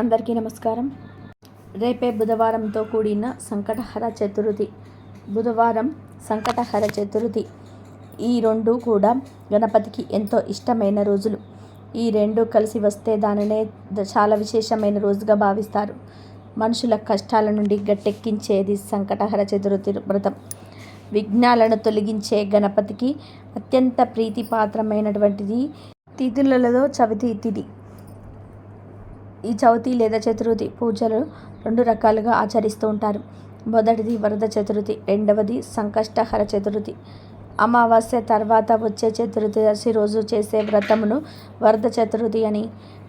అందరికీ నమస్కారం. రేపే బుధవారంతో కూడిన సంకటహర చతుర్థి బుధవారం సంకటహర చతుర్థి. ఈ రెండు కూడా గణపతికి ఎంతో ఇష్టమైన రోజులు. ఈ రెండు కలిసి వస్తే దానినే చాలా విశేషమైన రోజుగా భావిస్తారు. మనుషుల కష్టాల నుండి గట్టెక్కించేది సంకటహర చతుర్థి వ్రతం. విఘ్నాలను తొలగించే గణపతికి అత్యంత ప్రీతిపాత్రమైనటువంటిది తిథులలో చవితి తిథి. ఈ చవితి లేదా చతుర్థి పూజలు రెండు రకాలుగా ఆచరిస్తూ ఉంటారు. మొదటిది వరద చతుర్థి రెండవది సంకష్టహర చతుర్థి. అమావాస్య తర్వాత వచ్చే చతుర్దశి రోజు చేసే వ్రతమును వరద చతుర్థి అని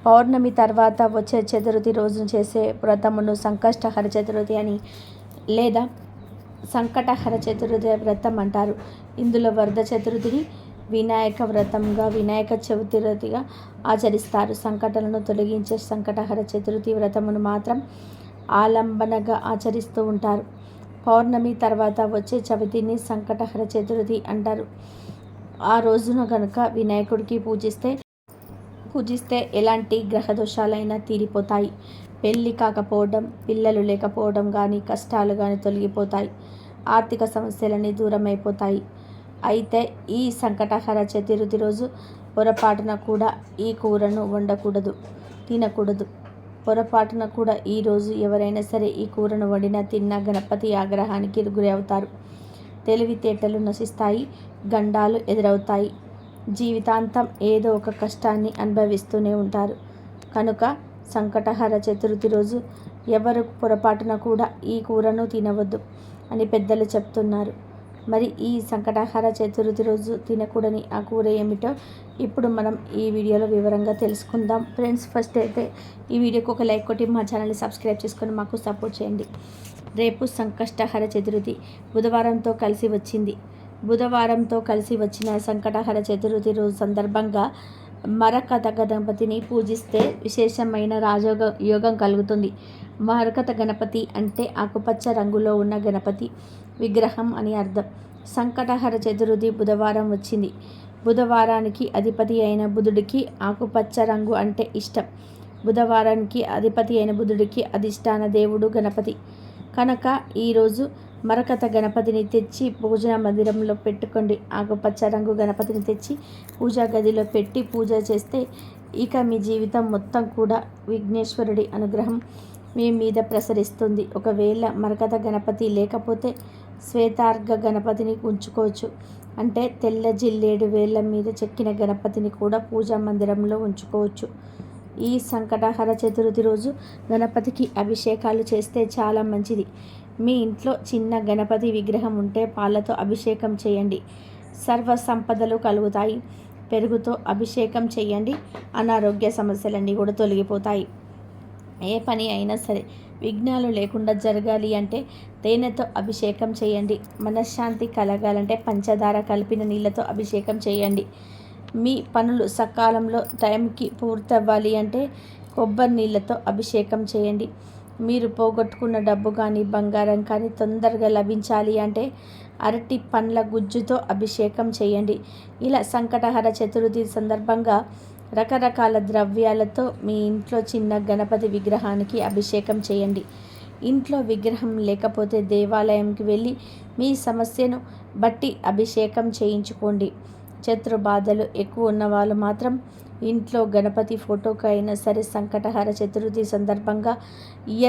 పౌర్ణమి తర్వాత వచ్చే చతుర్థి రోజు చేసే వ్రతమును సంకష్టహర చతుర్థి అని లేదా సంకటహర చతుర్థి వ్రతం అంటారు. ఇందులో వరద చతుర్థిని వినాయక వ్రతంగా వినాయక చవితిగా ఆచరిస్తారు. సంకటలను తొలగించే సంకటహర చతుర్థి వ్రతమును మాత్రం ఆలంబనగా ఆచరిస్తూ ఉంటారు. పౌర్ణమి తర్వాత వచ్చే చవితిని సంకటహర చతుర్థి అంటారు. ఆ రోజున కనుక వినాయకుడికి పూజిస్తే పూజిస్తే ఎలాంటి గ్రహదోషాలైనా తీరిపోతాయి. పెళ్ళి కాకపోవడం పిల్లలు లేకపోవడం కానీ కష్టాలు కానీ తొలగిపోతాయి. ఆర్థిక సమస్యలన్నీ దూరం అయిపోతాయి అయితే ఈ సంకటహర చతుర్థి రోజు పొరపాటున కూడా ఈ కూరను వండకూడదు తినకూడదు. పొరపాటున కూడా ఈ రోజు ఎవరైనా సరే ఈ కూరను వండినా తిన్నా గణపతి ఆగ్రహానికి గురి అవుతారు. తెలివితేటలు నశిస్తాయి గండాలు ఎదురవుతాయి. జీవితాంతం ఏదో ఒక కష్టాన్ని అనుభవిస్తూనే ఉంటారు. కనుక సంకటహర చతుర్థి రోజు ఎవరు పొరపాటున కూడా ఈ కూరను తినవద్దు అని పెద్దలు చెప్తున్నారు. మరి ఈ సంకటాహార చతుర్థి రోజు తినకూడని ఆ కూర ఏమిటో ఇప్పుడు మనం ఈ వీడియోలో వివరంగా తెలుసుకుందాం. ఫ్రెండ్స్ ఫస్ట్ అయితే ఈ వీడియోకి ఒక లైక్ కొట్టి మా ఛానల్ని సబ్స్క్రైబ్ చేసుకొని మాకు సపోర్ట్ చేయండి. రేపు సంకష్టహర చతుర్థి బుధవారంతో కలిసి వచ్చింది. బుధవారంతో కలిసి వచ్చిన సంకటహర చతుర్థి రోజు సందర్భంగా మరకథ గణపతిని పూజిస్తే విశేషమైన రాజయోగ యోగం కలుగుతుంది. మరకత గణపతి అంటే ఆకుపచ్చ రంగులో ఉన్న గణపతి. విగ్రహం అని అర్థం. సంకటహర చతుర్థి బుధవారం వచ్చింది. బుధవారానికి అధిపతి అయిన బుధుడికి ఆకుపచ్చ రంగు అంటే ఇష్టం. బుధవారానికి అధిపతి అయిన బుధుడికి అధిష్టాన దేవుడు గణపతి. కనుక ఈరోజు మరకత గణపతిని తెచ్చి భోజన మందిరంలో పెట్టుకోండి. ఆకుపచ్చ రంగు గణపతిని తెచ్చి పూజా గదిలో పెట్టి పూజ చేస్తే ఇక మీ జీవితం మొత్తం కూడా విఘ్నేశ్వరుడి అనుగ్రహం. మీ మీద ప్రసరిస్తుంది. ఒకవేళ మరకత గణపతి లేకపోతే శ్వేతార్ఘ గణపతిని ఉంచుకోవచ్చు. అంటే తెల్ల జిల్లేడు వేళ్ళ మీద చెక్కిన గణపతిని కూడా పూజా మందిరంలో ఉంచుకోవచ్చు. ఈ సంకటహర చతుర్థి రోజు గణపతికి అభిషేకాలు చేస్తే చాలా మంచిది. మీ ఇంట్లో చిన్న గణపతి విగ్రహం ఉంటే పాలతో అభిషేకం చేయండి. సర్వ సంపదలు కలుగుతాయి. పెరుగుతో అభిషేకం చేయండి. అనారోగ్య సమస్యలన్నీ కూడా తొలగిపోతాయి. ఏ పని అయినా సరే విఘ్నాలు లేకుండా జరగాలి అంటే తేనెతో అభిషేకం చేయండి. మనశ్శాంతి కలగాలంటే పంచదార కలిపిన నీళ్ళతో అభిషేకం చేయండి. మీ పనులు సకాలంలో టైంకి పూర్తవ్వాలి అంటే కొబ్బరి నీళ్ళతో అభిషేకం చేయండి. మీరు పోగొట్టుకున్న డబ్బు కానీ బంగారం కానీ తొందరగా లభించాలి అంటే అరటి పండ్ల గుజ్జుతో అభిషేకం చేయండి. ఇలా సంకటహర చతుర్థి సందర్భంగా రకరకాల ద్రవ్యాలతో మీ ఇంట్లో చిన్న గణపతి విగ్రహానికి అభిషేకం చేయండి. ఇంట్లో విగ్రహం లేకపోతే దేవాలయంకి వెళ్ళి మీ సమస్యను బట్టి అభిషేకం చేయించుకోండి. శత్రు బాధలు ఎక్కువ ఉన్న వాళ్ళు మాత్రం ఇంట్లో గణపతి ఫోటోకు అయినా సరే సంకటహర చతుర్థి సందర్భంగా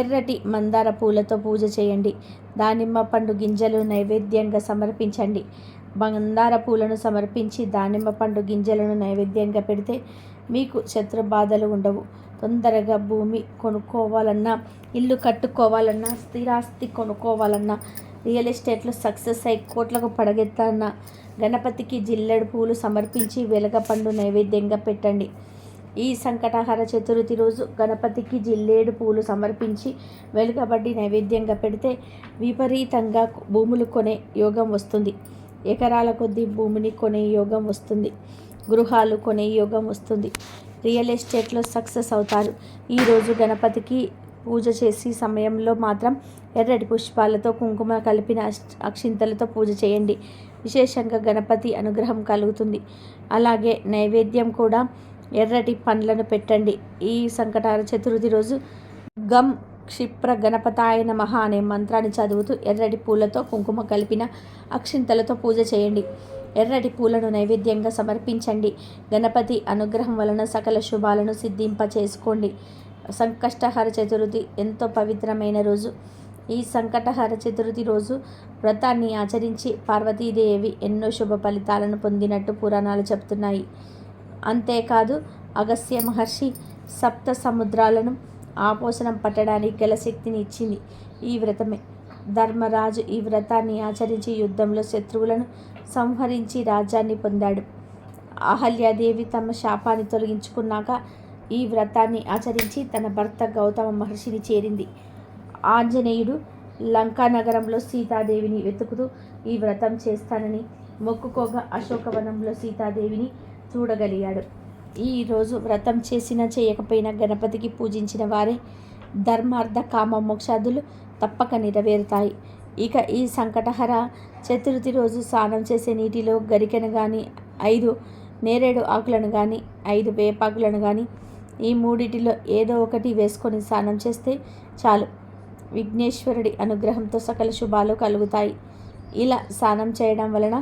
ఎర్రటి మందార పూలతో పూజ చేయండి. దానిమ్మ పండు గింజలు నైవేద్యంగా సమర్పించండి. మందార పూలను సమర్పించి దానిమ్మ పండు గింజలను నైవేద్యంగా పెడితే మీకు శత్రు బాధలు ఉండవు. తొందరగా భూమి కొనుక్కోవాలన్నా ఇల్లు కట్టుకోవాలన్నా స్థిరాస్తి కొనుక్కోవాలన్నా రియల్ ఎస్టేట్లో సక్సెస్ అయి కోట్లకు పడగెత్తాలన్నా గణపతికి జిల్లెడు పూలు సమర్పించి వెలగపండు నైవేద్యంగా పెట్టండి. ఈ సంకటహర చతుర్థి రోజు గణపతికి జిల్లేడు పూలు సమర్పించి వెలుగబడ్డి నైవేద్యంగా పెడితే విపరీతంగా భూములు కొనే యోగం వస్తుంది. ఎకరాల కొద్దీ భూమిని కొనే యోగం వస్తుంది. గృహాలు కొనే యోగం వస్తుంది. రియల్ ఎస్టేట్లో సక్సెస్ అవుతారు. ఈరోజు గణపతికి పూజ చేసి సమయంలో మాత్రం ఎర్రటి పుష్పాలతో కుంకుమ కలిపిన అక్షింతలతో పూజ చేయండి. విశేషంగా గణపతి అనుగ్రహం కలుగుతుంది. అలాగే నైవేద్యం కూడా ఎర్రటి పండ్లను పెట్టండి. ఈ సంకటార చతుర్థి రోజు గమ్ క్షిప్ర గణపతాయ నమః అనే మంత్రాన్ని చదువుతూ ఎర్రటి పూలతో కుంకుమ కలిపిన అక్షింతలతో పూజ చేయండి. ఎర్రటి పూలను నైవేద్యంగా సమర్పించండి. గణపతి అనుగ్రహం వలన సకల శుభాలను సిద్ధింప చేసుకోండి సంకష్టహర చతుర్థి ఎంతో పవిత్రమైన రోజు. ఈ సంకటహర చతుర్థి రోజు వ్రతాన్ని ఆచరించి పార్వతీదేవి ఎన్నో శుభ ఫలితాలను పొందినట్టు పురాణాలు చెప్తున్నాయి. అంతేకాదు అగస్య మహర్షి సప్త సముద్రాలను ఆపోషణం పట్టడానికి గల శక్తిని ఇచ్చింది ఈ వ్రతమే. ధర్మరాజు ఈ వ్రతాన్ని ఆచరించి యుద్ధంలో శత్రువులను సంహరించి రాజ్యాన్ని పొందాడు. అహల్యాదేవి తమ శాపాన్ని తొలగించుకున్నాక ఈ వ్రతాన్ని ఆచరించి తన భర్త గౌతమ మహర్షిని చేరింది. ఆంజనేయుడు లంకా నగరంలో సీతాదేవిని వెతుకుతూ ఈ వ్రతం చేస్తానని మొక్కుకోగా అశోకవనంలో సీతాదేవిని చూడగలిగాడు. ఈరోజు వ్రతం చేసినా చేయకపోయినా గణపతికి పూజించిన వారే ధర్మార్థ కామ మోక్షాదులు తప్పక నెరవేరుతాయి. ఇక ఈ సంకటహర చతుర్థి రోజు స్నానం చేసే నీటిలో గరికెను కానీ ఐదు నేరేడు ఆకులను కానీ ఐదు వేపాకులను కానీ ఈ మూడిటిలో ఏదో ఒకటి వేసుకొని స్నానం చేస్తే చాలు. విఘ్నేశ్వరుడి అనుగ్రహంతో సకల శుభాలు కలుగుతాయి. ఇలా స్నానం చేయడం వలన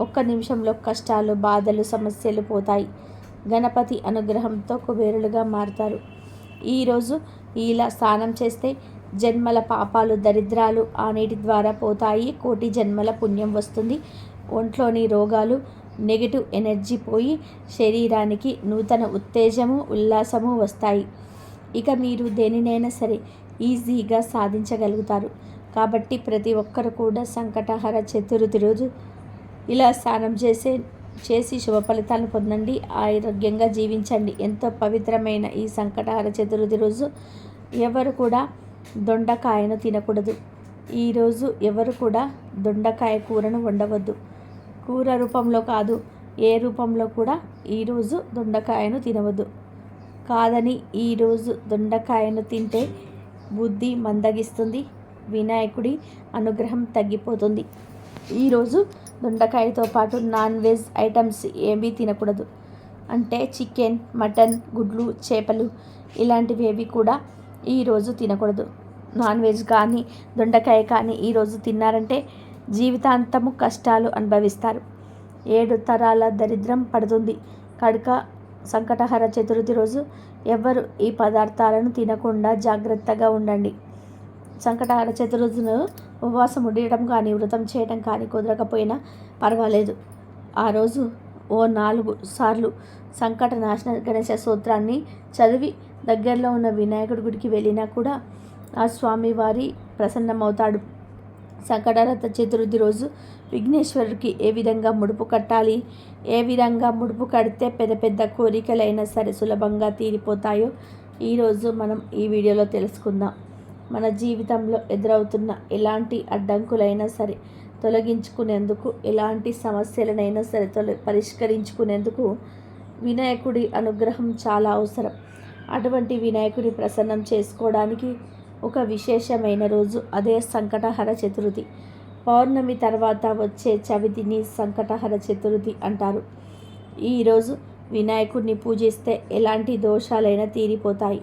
ఒక్క నిమిషంలో కష్టాలు బాధలు సమస్యలు పోతాయి. గణపతి అనుగ్రహంతో కుబేరులుగా మారుతారు. ఈరోజు ఇలా స్నానం చేస్తే జన్మల పాపాలు దరిద్రాలు ఆ నీటి ద్వారా పోతాయి. కోటి జన్మల పుణ్యం వస్తుంది. ఒంట్లోని రోగాలు నెగిటివ్ ఎనర్జీ పోయి శరీరానికి నూతన ఉత్తేజము ఉల్లాసము వస్తాయి. ఇక మీరు దేనినైనా సరే ఈజీగా సాధించగలుగుతారు. కాబట్టి ప్రతి ఒక్కరు కూడా సంకటహర చతుర్థి రోజు ఇలా స్నానం చేసే చేసి శుభ ఫలితాలను పొందండి. ఆరోగ్యంగా జీవించండి. ఎంతో పవిత్రమైన ఈ సంకటహర చతుర్థి రోజు. ఎవరు కూడా దొండకాయను తినకూడదు. ఈరోజు ఎవరు కూడా దొండకాయ కూరను వండవద్దు. కూర రూపంలో కాదు ఏ రూపంలో కూడా ఈరోజు దొండకాయను తినవద్దు. కాదని ఈరోజు దొండకాయను తింటే బుద్ధి మందగిస్తుంది వినాయకుడి అనుగ్రహం తగ్గిపోతుంది. ఈరోజు దొండకాయతో పాటు నాన్ వెజ్ ఐటమ్స్ ఏమీ తినకూడదు. అంటే చికెన్ మటన్ గుడ్లు చేపలు ఇలాంటివి ఏవి కూడా ఈరోజు తినకూడదు. నాన్ వెజ్ కానీ దొండకాయ కానీ ఈరోజు తిన్నారంటే జీవితాంతము కష్టాలు అనుభవిస్తారు. ఏడు తరాల దరిద్రం పడుతుంది. కడుక సంకటహర చతుర్థి రోజు ఎవ్వరు ఈ పదార్థాలను తినకుండా జాగ్రత్తగా ఉండండి. సంకటహర చతుర్థును ఉపవాసం ఉండడం కానీ వ్రతం చేయడం కానీ కుదరకపోయినా పర్వాలేదు. ఆ రోజు ఓ నాలుగు సార్లు సంకట నాశన గణేశ సూత్రాన్ని చదివి దగ్గరలో ఉన్న వినాయకుడి గుడికి వెళ్ళినా కూడా ఆ స్వామివారి ప్రసన్నమవుతాడు. సంకటరథ చతుర్థి రోజు విఘ్నేశ్వరుడికి ఏ విధంగా ముడుపు కట్టాలి? ఏ విధంగా ముడుపు కడితే పెద్ద పెద్ద కోరికలైనా సరే సులభంగా తీరిపోతాయో ఈరోజు మనం ఈ వీడియోలో తెలుసుకుందాం. మన జీవితంలో ఎదురవుతున్న ఎలాంటి అడ్డంకులైనా సరే తొలగించుకునేందుకు ఎలాంటి సమస్యలనైనా సరే తొల పరిష్కరించుకునేందుకు వినాయకుడి అనుగ్రహం చాలా అవసరం. అటువంటి వినాయకుడి ప్రసన్నం చేసుకోవడానికి ఒక విశేషమైన రోజు అదే సంకటహర చతుర్థి. పౌర్ణమి తర్వాత వచ్చే చవితిని సంకటహర చతుర్థి అంటారు. ఈరోజు వినాయకుడిని పూజిస్తే ఎలాంటి దోషాలైనా తీరిపోతాయి.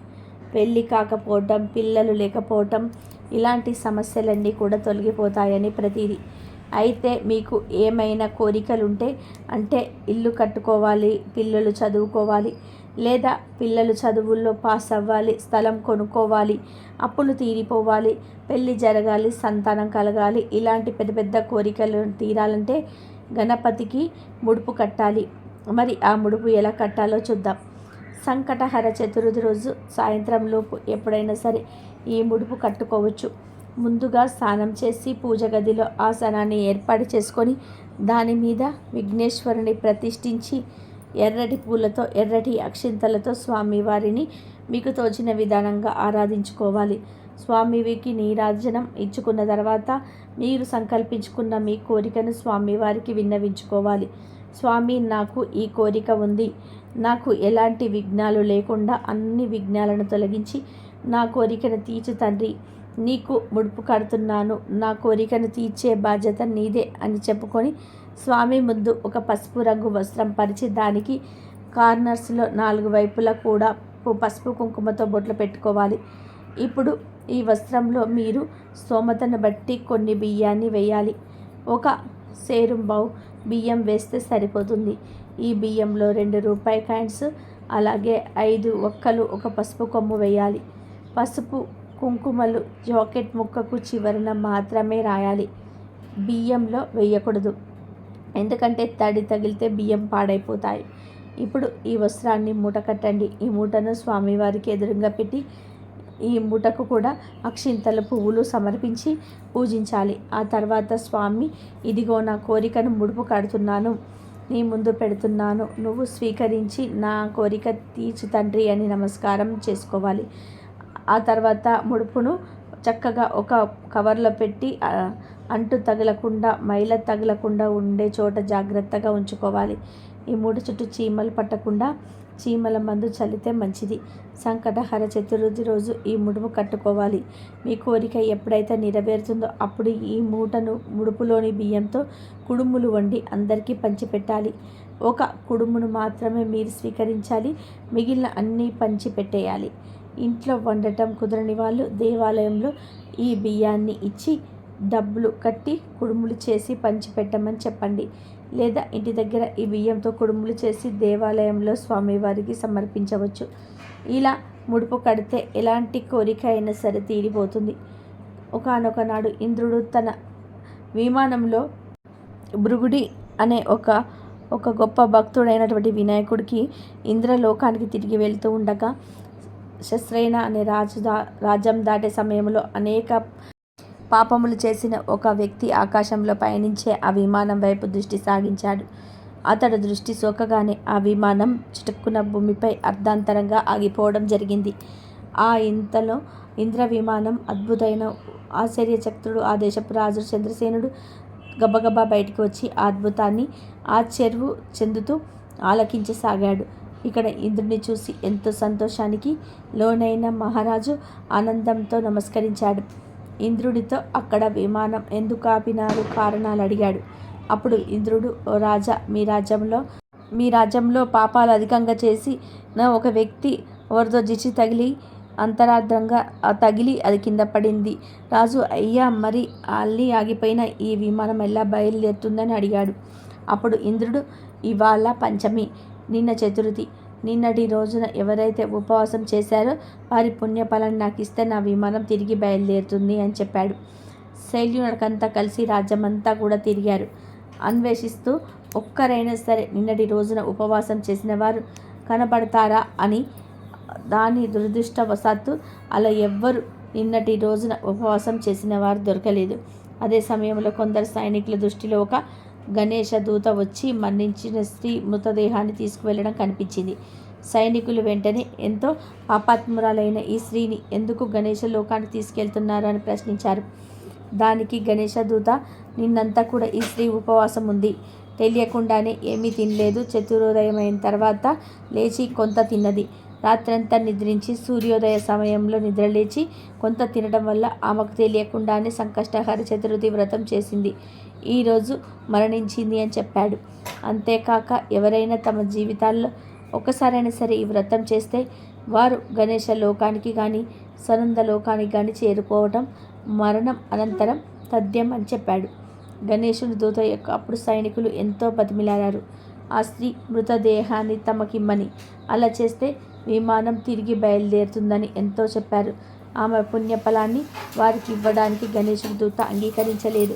పెళ్ళి కాకపోవటం పిల్లలు లేకపోవటం ఇలాంటి సమస్యలన్నీ కూడా తొలగిపోతాయని ప్రతిదీ. అయితే మీకు ఏమైనా కోరికలుంటే అంటే ఇల్లు కట్టుకోవాలి పిల్లలు చదువుకోవాలి లేదా పిల్లలు చదువుల్లో పాస్ అవ్వాలి స్థలం కొనుక్కోవాలి అప్పులు తీరిపోవాలి పెళ్ళి జరగాలి సంతానం కలగాలి ఇలాంటి పెద్ద పెద్ద కోరికలు తీరాలంటే గణపతికి ముడుపు కట్టాలి. మరి ఆ ముడుపు ఎలా కట్టాలో చూద్దాం. సంకటహర చతుర్థి రోజు సాయంత్రం లోపు ఎప్పుడైనా సరే ఈ ముడుపు కట్టుకోవచ్చు. ముందుగా స్నానం చేసి పూజ గదిలో ఆసనాన్ని ఏర్పాటు చేసుకొని దాని మీద విఘ్నేశ్వరుని ప్రతిష్ఠించి ఎర్రటి పూలతో ఎర్రటి అక్షింతలతో స్వామివారిని మీకు తోచిన విధానంగా ఆరాధించుకోవాలి. స్వామివికి నీరాజనం ఇచ్చుకున్న తర్వాత మీరు సంకల్పించుకున్న మీ కోరికను స్వామివారికి విన్నవించుకోవాలి. స్వామి నాకు ఈ కోరిక ఉంది. నాకు ఎలాంటి విఘ్నాలు లేకుండా అన్ని విఘ్నాలను తొలగించి నా కోరికను తీర్చు తండ్రి. నీకు ముడుపు కడుతున్నాను. నా కోరికను తీర్చే బాధ్యత నీదే అని చెప్పుకొని స్వామి ముందు ఒక పసుపు రంగు వస్త్రం పరిచి దానికి కార్నర్స్లో నాలుగు వైపులా కూడా పసుపు కుంకుమతో బొట్లు పెట్టుకోవాలి. ఇప్పుడు ఈ వస్త్రంలో మీరు స్తోమతను బట్టి కొన్ని బియ్యాన్ని వేయాలి. ఒక సేరుంబావు బియ్యం వేస్తే సరిపోతుంది. ఈ బియ్యంలో రెండు రూపాయి కాయిన్స్ అలాగే ఐదు ఒక్కలు ఒక పసుపు కొమ్ము వేయాలి. పసుపు కుంకుమలు జాకెట్ ముక్కకు చివరన మాత్రమే రాయాలి. బియ్యంలో వేయకూడదు. ఎందుకంటే తడి తగిలితే బియ్యం పాడైపోతాయి. ఇప్పుడు ఈ వస్త్రాన్ని మూట కట్టండి. ఈ మూటను స్వామివారికి ఎదురుగా పెట్టి ఈ మూటకు కూడా అక్షింతల పువ్వులు సమర్పించి పూజించాలి. ఆ తర్వాత స్వామి ఇదిగో నా కోరికను ముడుపు కడుతున్నాను. నీ ముందు పెడుతున్నాను. నువ్వు స్వీకరించి నా కోరిక తీర్చు తండ్రి అని నమస్కారం చేసుకోవాలి. ఆ తర్వాత ముడుపును చక్కగా ఒక కవర్లో పెట్టి అంటు తగలకుండా మైల తగలకుండా ఉండే చోట జాగ్రత్తగా ఉంచుకోవాలి. ఈ మూడు చుట్టూ చీమలు పట్టకుండా చీమల మందు చల్లితే మంచిది. సంకటహర చతుర్థి రోజు ఈ ముడుపు కట్టుకోవాలి. మీ కోరిక ఎప్పుడైతే నెరవేరుతుందో అప్పుడు ఈ మూటను ముడుపులోని బియ్యంతో కుడుములు వండి అందరికీ పంచిపెట్టాలి. ఒక కుడుమును మాత్రమే మీరు స్వీకరించాలి. మిగిలిన అన్నీ పంచిపెట్టేయాలి. ఇంట్లో వండటం కుదరని వాళ్ళు దేవాలయంలో ఈ బియ్యాన్ని ఇచ్చి డబ్బులు కట్టి కుడుములు చేసి పంచిపెట్టమని చెప్పండి. లేదా ఇంటి దగ్గర ఈ బియ్యంతో కుడుములు చేసి దేవాలయంలో స్వామివారికి సమర్పించవచ్చు. ఇలా ముడుపు కడితే ఎలాంటి కోరిక అయినా సరే తీరిపోతుంది. ఒకనొక నాడు ఇంద్రుడు తన విమానంలో భృగుడి అనే ఒక ఒక గొప్ప భక్తుడైనటువంటి వినాయకుడికి ఇంద్రలోకానికి తిరిగి వెళ్తూ ఉండగా శస్త్రైన అనే రాజు దా రాజ్యం దాటే సమయంలో అనేక పాపములు చేసిన ఒక వ్యక్తి ఆకాశంలో పయనించే ఆ విమానం వైపు దృష్టి సాగించాడు. అతడు దృష్టి సోకగానే ఆ విమానం చిటుక్కున భూమిపై అర్ధాంతరంగా ఆగిపోవడం జరిగింది. ఆ ఇంతలో ఇంద్ర విమానం అద్భుతమైన ఆశ్చర్యచక్రుడు ఆ దేశపు రాజు చంద్రసేనుడు గబగబా బయటికి వచ్చి ఆ అద్భుతాన్ని ఆశ్చర్వు చెందుతూ ఆలకించసాగాడు. ఇక్కడ ఇంద్రుని చూసి ఎంతో సంతోషానికి లోనైన మహారాజు ఆనందంతో నమస్కరించాడు. ఇంద్రుడితో అక్కడ విమానం ఎందుకు ఆపినారు కారణాలు అడిగాడు. అప్పుడు ఇంద్రుడు ఓ రాజా మీ రాజ్యంలో మీ రాజ్యంలో పాపాలు అధికంగా చేసి నా ఒక వ్యక్తి ఎవరితో జిచి తగిలి అంతరార్థంగా తగిలి అది కింద పడింది. రాజు అయ్యా మరి అల్లి ఆగిపోయిన ఈ విమానం ఎలా బయలుదేరుతుందని అడిగాడు. అప్పుడు ఇంద్రుడు ఇవాళ పంచమి. నిన్న చతుర్థి. నిన్నటి రోజున ఎవరైతే ఉపవాసం చేశారో వారి పుణ్యఫలాన్ని నాకు ఇస్తే నా విమానం తిరిగి బయలుదేరుతుంది అని చెప్పాడు. శైల్యునకంతా కలిసి రాజ్యమంతా కూడా తిరిగారు. అన్వేషిస్తూ ఒక్కరైనా సరే నిన్నటి రోజున ఉపవాసం చేసిన వారు కనపడతారా అని దాని దురదృష్టవశాత్తు అలా ఎవ్వరు నిన్నటి రోజున ఉపవాసం చేసిన వారు దొరకలేదు. అదే సమయంలో కొందరు సైనికుల దృష్టిలో ఒక గణేష దూత వచ్చి మరణించిన స్త్రీ మృతదేహాన్ని తీసుకువెళ్ళడం కనిపించింది. సైనికులు వెంటనే ఎంతో పాపాత్మురాలైన ఈ స్త్రీని ఎందుకు గణేష లోకానికి తీసుకెళ్తున్నారు? అని ప్రశ్నించారు. దానికి గణేష దూత నిన్నంతా కూడా ఈ స్త్రీ ఉపవాసం ఉంది. తెలియకుండానే ఏమీ తినలేదు. చతురోదయం అయిన తర్వాత లేచి కొంత తిన్నది. రాత్రంతా నిద్రించి సూర్యోదయ సమయంలో నిద్రలేచి కొంత తినడం వల్ల ఆమెకు తెలియకుండానే సంకష్టహార చతుర్థి వ్రతం చేసింది. ఈరోజు మరణించింది అని చెప్పాడు. అంతేకాక ఎవరైనా తమ జీవితాల్లో ఒకసారైనా సరే ఈ వ్రతం చేస్తే వారు గణేష లోకానికి కానీ సనంద లోకానికి కానీ చేరుకోవటం మరణం అనంతరం తథ్యం అని చెప్పాడు. గణేశుని దూత యొక్క అప్పుడు సైనికులు ఎంతో బతిమిలాడారు. ఆ స్త్రీ మృతదేహాన్ని తమకిమ్మని. అలా చేస్తే విమానం తిరిగి బయలుదేరుతుందని ఎంతో చెప్పారు. ఆమె పుణ్యఫలాన్ని వారికి ఇవ్వడానికి గణేశుడి దూత అంగీకరించలేదు.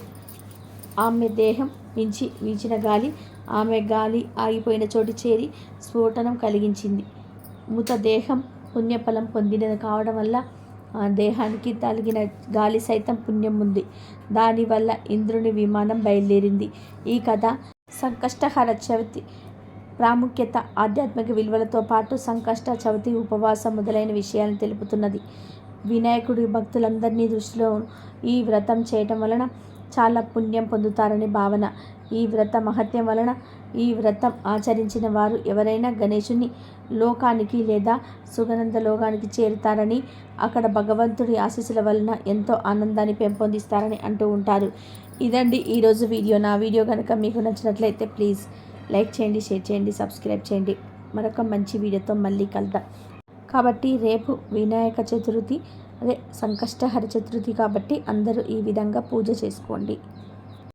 ఆమె దేహం నుంచి వీచిన గాలి ఆమె గాలి ఆగిపోయిన చోటు చేరి స్ఫోటనం కలిగించింది. మృతదేహం పుణ్యఫలం పొందినది కావడం వల్ల ఆ దేహానికి తగిన గాలి సైతం పుణ్యం ఉంది. దానివల్ల ఇంద్రుని విమానం బయలుదేరింది. ఈ కథ సంకష్టహర చవితి ప్రాముఖ్యత ఆధ్యాత్మిక విలువలతో పాటు సంకష్ట చవితి ఉపవాసం మొదలైన విషయాలను తెలుపుతున్నది. వినాయకుడి భక్తులందరినీ దృష్టిలో ఈ వ్రతం చేయటం వలన చాలా పుణ్యం పొందుతారని భావన. ఈ వ్రత మహత్యం వలన ఈ వ్రతం ఆచరించిన వారు ఎవరైనా గణేశుని లోకానికి లేదా సుగనంద లోకానికి చేరుతారని అక్కడ భగవంతుడి ఆశీస్సుల వలన ఎంతో ఆనందాన్ని పెంపొందిస్తారని అంటూ ఉంటారు. ఇదండి ఈరోజు వీడియో. నా వీడియో కనుక మీకు నచ్చినట్లయితే ప్లీజ్ లైక్ చేయండి షేర్ చేయండి సబ్స్క్రైబ్ చేయండి. మరొక మంచి వీడియోతో మళ్ళీ కలుద్దాం. కాబట్టి రేపు వినాయక చతుర్థి అదే సంకష్టహర చతుర్థి కాబట్టి అందరూ ఈ విధంగా పూజ చేసుకోండి.